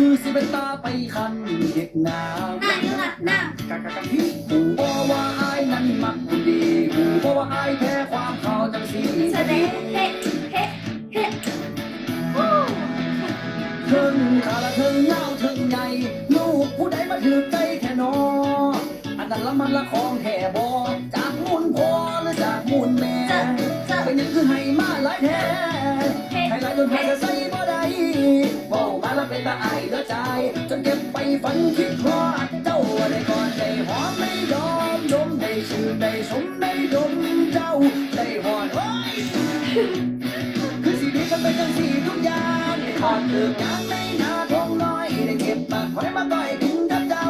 คือสิเป็นตาไปคันเด็กหนาหน้าอยู่น่ะหน้ากะกะกะพี่หูบ่ว่าอายนั้นมักดีหูบ่ว่าอายแพ้ความเขาจังสีแสดงเฮ้เฮ้เฮ้โอ้เทิงขาละเทิงยาวเทิงใหญ่ลูกผู้ใดมาถือใจแค่นออันนั้นละมันละของแท่บอจากมูลพ่อหรือจากมูลแม่เป็นยังคือให้มาหลายแท้ให้หลายจนให้จะใส่ บ่ได้เว้ามาแล้วเป็นตาอายเหลือใจ จนเก็บไปฝันคิดฮอดเจ้าได้ก่อนได้หอมได้ดอมดมได้ชื่นได้ชมได้ดมเจ้าได้หอดโอ้ยคือสีดีกันเป็นจังสีทุกอย่างทอดเลือกงานในนาทองน้อยได้เก็บปากหอยมาต่อยกินกับเจ้า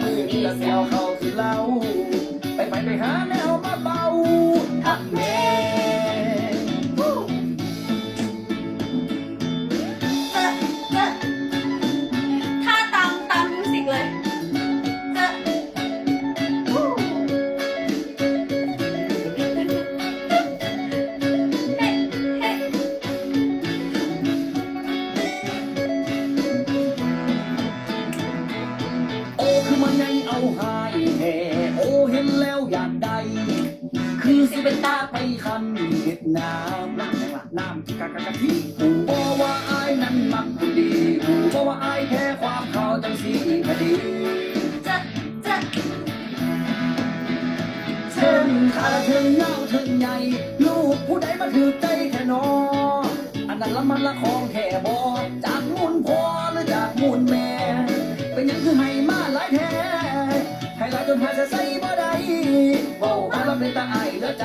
มือนี้ละเสียวเข้าคือเล่าไปไปไปหาแมาเบา โอ้คือมันไงเอาหายแห่โอ้เห็นแล้วอยากได้ คือสิเป็นตาไปคันเห็ดน้ำน้ำยังละน้ำกะกะกะที่หูบ่ว่าอายนั้นมักคนดีหูบ่ว่าอายแพ้ความเขาจังสีคดีจะจะเชิงขาเชิงเงาเชิงใหญ่ ลูกผู้ใดมาถือใจแค่นออันนั้นละมันละของแค่บอจากมูลพ่อหรือจากมูลแม่ ตาไอายเลือใจ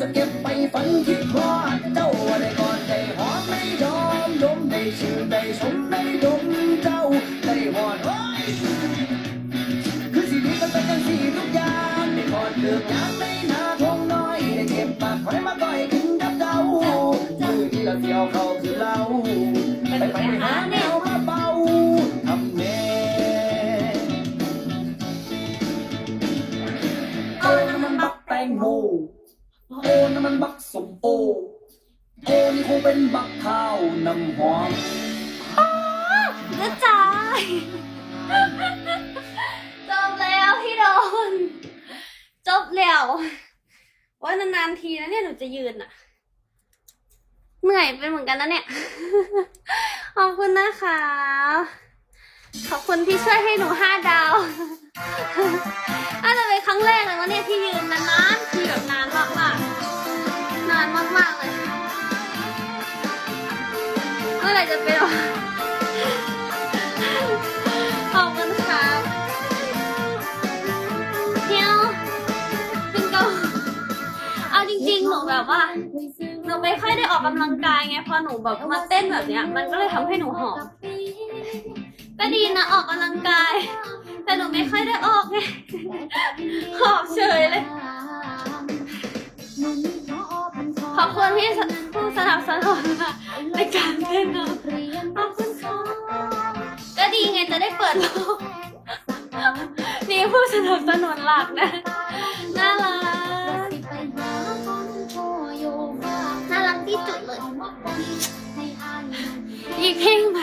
จะเก็บไปฝันคิดฮอดเจ้าได้ก่อนได้หอมได้ดอมดมได้ชื่นได้ชมได้ดมเจ้าได้หอดโอ้ยคือสีดีกันเป็นจังสีทุกอย่างได้กอดเลือกงานในนาทงน้อยได้เก็บปากหอยมาก้อยกินกับเจ้ามือที่เราเที่ยวเขาคือเรา โอ้น้ำมันบักสมโอโอ้นี่คงเป็นบักข้าวน้ำหอมกระจายจบแล้วพี่โดน จบแล้วว่านานๆทีนะเนี่ยหนูจะยืนอะเหนื่อยเป็นเหมือนกันนะเนี่ย ขอบคุณนะคะ ขอบคุณที่ช่วยให้หนูห้าดาวน่าจจะเป็นครั้งแรกเลยว่าเนี่ยที่ มื่อไหร่จะเป็นขอบคุณครับเที่ยวเป็นก็เอาจริงๆหนูแบบว่า หนูไม่ค่อยได้ออกกำลังกายไงพอหนูแบบมาเต้นแบบเนี้ย มันก็เลยทำให้หนูหอบก็ดีนะออกกำลังกาย แต่หนูไม่ค่อยได้ออกไงหอบเฉยเลยขอบคุณที่ผู้ สนับสนุนค่ะในการเต้นนะขอบคุณค่ะก็ดีไงจะได้เปิดโลกนี่ผู้สนับสนุนหลักนะ น่ารัก น่ารักที่สุดเลย อีกเพลงไหม